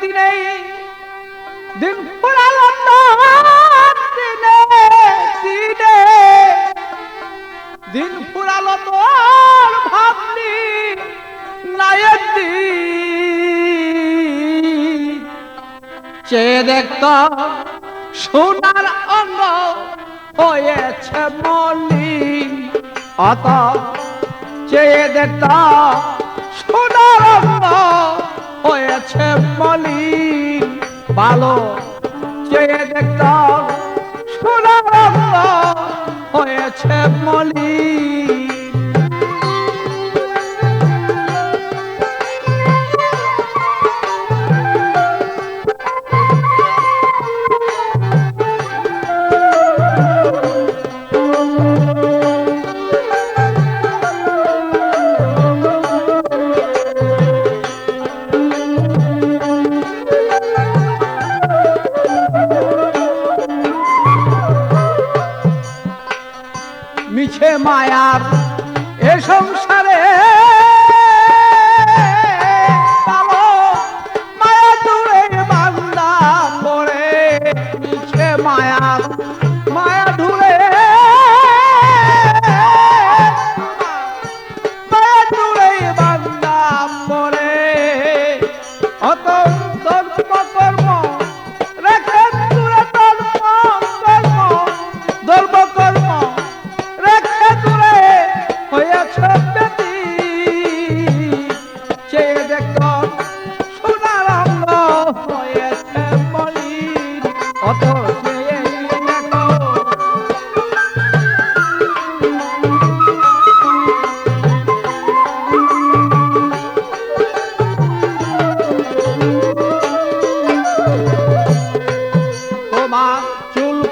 দিনে দিন দিনে দিনে। দিন পুরালো তোর ভাবনি, নায়ের দিন। দেখত সোনার অঙ্গ হয়েছে মলি। অত চেয়ে দেখত সোনার অঙ্গ ভালো চেয়ে দেখতাম সোনা হয়েছে মলি মিছে মায়ার এ সংসারে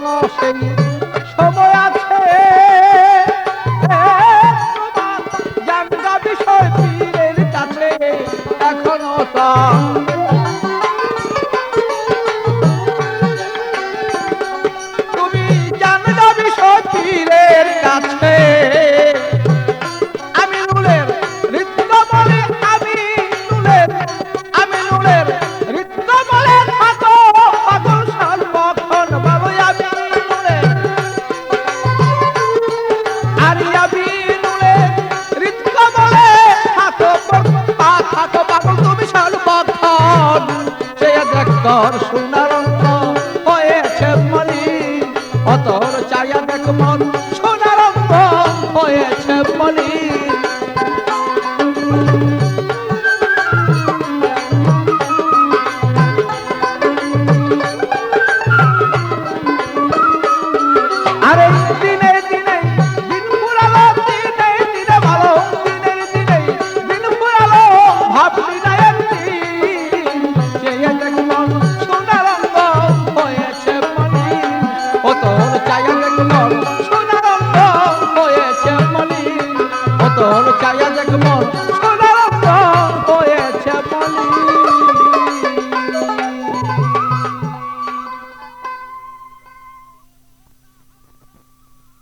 সেই মন সোনার হয়েছে বলি।